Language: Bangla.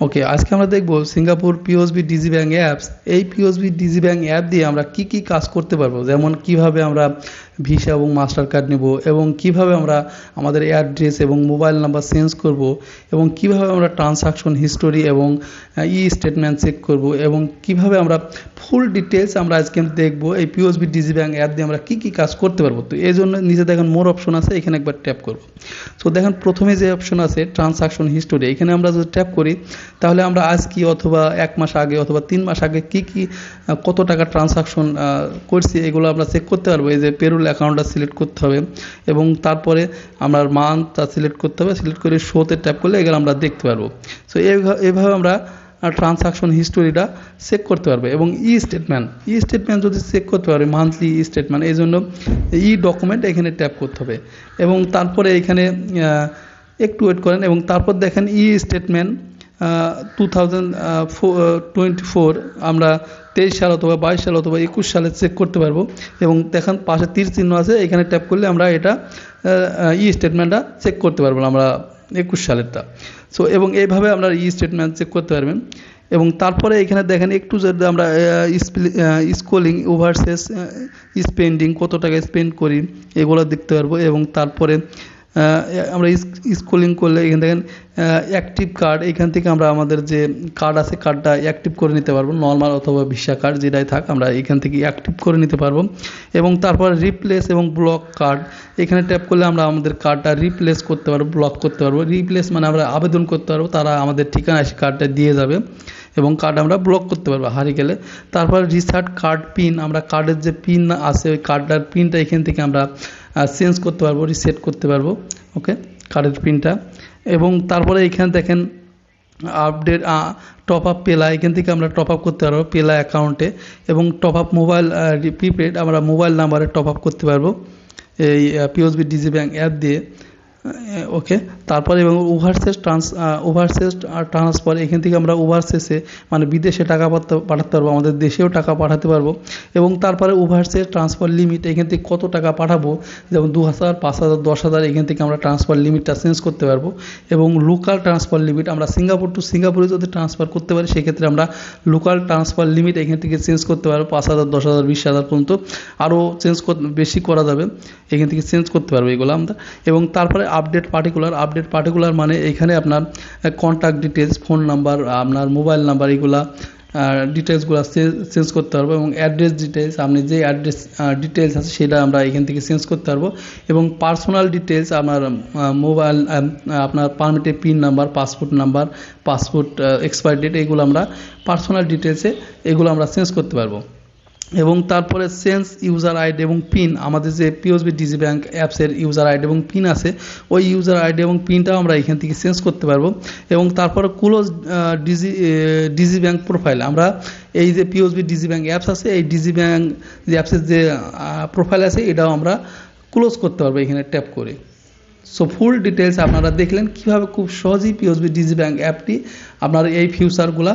ওকে আজকে আমরা দেখব Singapore POSB digi bank apps এই পিওসবি ডিজি ব্যাঙ্ক অ্যাপ দিয়ে আমরা কি কি কাজ করতে পারব? যেমন কীভাবে আমরা ভিসা এবং মাস্টার কার্ড নেব এবং কীভাবে আমরা আমাদের অ্যাড্রেস এবং মোবাইল নাম্বার চেঞ্জ করব এবং কীভাবে আমরা ট্রানসাকশন হিস্টোরি এবং ই স্টেটমেন্ট চেক করব এবং কীভাবে আমরা ফুল ডিটেলস আমরা আজকে দেখব এই পিওসবি ডিজি ব্যাঙ্ক অ্যাপ দিয়ে আমরা কি কি কাজ করতে পারব। তো এই জন্য নিচে দেখেন মোর অপশন আছে, এখানে একবার ট্যাপ করব। তো দেখেন প্রথমে যে অপশন আছে ট্রানসাকশন হিস্টোরি এখানে আমরা যদি ট্যাপ করি। তাহলে আমরা আজ কি অথবা এক মাস আগে অথবা তিন মাস আগে কি কি কত টাকা ট্রানসাকশন করছি এগুলো আমরা চেক করতে পারব। এই যে পেরুল অ্যাকাউন্টটা সিলেক্ট করতে হবে এবং তারপরে আমরা মান্থটা সিলেক্ট করতে হবে। সিলেক্ট করে শোতে ট্যাপ করলে এগুলো আমরা দেখতে পারব। সো এইভাবে আমরা ট্রানসাকশন হিস্টোরিটা চেক করতে পারবে এবং ই স্টেটমেন্ট ই স্টেটমেন্ট যদি চেক করতে পারবে মান্থলি ই স্টেটমেন্ট এই জন্য ই ডকুমেন্ট এখানে ট্যাপ করতে হবে। এবং তারপরে এখানে একটু ওয়েট করেন এবং তারপর দেখেন ই স্টেটমেন্ট টু আমরা তেইশ সাল অথবা বাইশ সাল অথবা একুশ সালে চেক করতে পারব। এবং দেখেন পাশে তীর চিহ্ন আছে, এখানে ট্যাপ করলে আমরা এটা ই স্টেটমেন্টটা চেক করতে পারব আমরা একুশ সালেরটা। সো এবং এইভাবে আমরা ই স্টেটমেন্ট চেক করতে পারবেন। এবং তারপরে এখানে দেখেন একটু যদি আমরা স্কোলিং ওভারসেস স্পেন্ডিং কত টাকা স্পেন্ড করি, এগুলো দেখতে পারব। এবং তারপরে আমরা স্কুলিং করলে এখান থেকে অ্যাক্টিভ কার্ড এখান থেকে আমরা আমাদের যে কার্ড আছে কার্ডটা অ্যাক্টিভ করে নিতে পারব নর্মাল অথবা ভিসা কার্ড যেটাই থাক, আমরা এখান থেকে অ্যাক্টিভ করে নিতে পারব। এবং তারপর রিপ্লেস এবং ব্লক কার্ড এখানে ট্যাপ করলে আমরা আমাদের কার্ডটা রিপ্লেস করতে পারব ব্লক করতে পারব। রিপ্লেস মানে আমরা আবেদন করতে পারব, তারা আমাদের ঠিকানা এসে কার্ডটা দিয়ে যাবে। এবং কার্ড আমরা ব্লক করতে পারব, হারিয়ে গেলে। তারপর রিসার্ট কার্ড পিন আমরা কার্ডের যে পিন আছে, ওই কার্ডটার পিনটা এখান থেকে আমরা চেঞ্জ করতে পারব রিসেট করতে পারব ওকে কার্ডের পিনটা এবং তারপরে এখানে দেখেন আপডেট টপ আপ পেলা এখান থেকে আমরা টপ আপ করতে পারব পেলা অ্যাকাউন্টে এবং টপ আপ মোবাইল প্রিপেড আমরা মোবাইল নাম্বারে টপ আপ করতে পারব, এই পিওসবি ডিজি ব্যাংক অ্যাপ দিয়ে। ওকে তারপরে এবং ওভারসেস ট্রান্স ওভারসেস ট্রান্সফার এখান থেকে আমরা ওভারসেসে মানে বিদেশে টাকা পাঠাতে- পারব, আমাদের দেশেও টাকা পাঠাতে পারব। এবং তারপরে ওভারসেস ট্রান্সফার লিমিট এখান থেকে কত টাকা পাঠাবো? যেমন দু হাজার পাঁচ হাজার দশ হাজার এখান থেকে আমরা ট্রান্সফার লিমিটটা চেঞ্জ করতে পারব। এবং লোকাল ট্রান্সফার লিমিট আমরা সিঙ্গাপুর টু সিঙ্গাপুরে যদি ট্রান্সফার করতে পারি, সেক্ষেত্রে আমরা লোকাল ট্রান্সফার লিমিট এখান থেকে চেঞ্জ করতে পারব পাঁচ হাজার দশ হাজার বিশ হাজার পর্যন্ত। আরও চেঞ্জ বেশি করা যাবে। এখান থেকে চেঞ্জ করতে পারব এগুলো আমরা। এবং তারপরে আপডেট পার্টিকুলার আপডেট পার্টিকুলার মানে এখানে আপনার কন্ট্যাক্ট ডিটেলস ফোন নাম্বার আপনার মোবাইল নাম্বার এগুলা ডিটেলসগুলো চেঞ্জ করতে পারব এবং অ্যাড্রেস ডিটেলস আপনি যে অ্যাড্রেস ডিটেলস আছে সেটা আমরা এখান থেকে চেঞ্জ করতে পারব এবং পার্সোনাল ডিটেলস আপনার মোবাইল আপনার permitted pin number passport number passport expire date এগুলো আমরা পার্সোনাল ডিটেলসে এগুলো আমরা চেঞ্জ করতে পারব। এবং তারপরে সেন্স ইউজার আইডি এবং পিন আমাদের যে পিওসবি ডিজি ব্যাংক অ্যাপসের ইউজার আইডি এবং পিন আছে, ওই ইউজার আইডি এবং পিনটাও আমরা এখান থেকে চেঞ্জ করতে পারব। এবং তারপরে close digi digi bank profile আমরা এই যে পিওসবি ডিজি ব্যাংক অ্যাপস আছে, এই ডিজি ব্যাংক যে অ্যাপসের যে প্রোফাইল আছে, এটাও আমরা ক্লোজ করতে পারব এখানে ট্যাপ করে। সো ফুল ডিটেলস আপনারা দেখলেন কীভাবে খুব সহজেই পিওসবি ডিজি ব্যাংক অ্যাপটি আপনার এই ফিউচারগুলা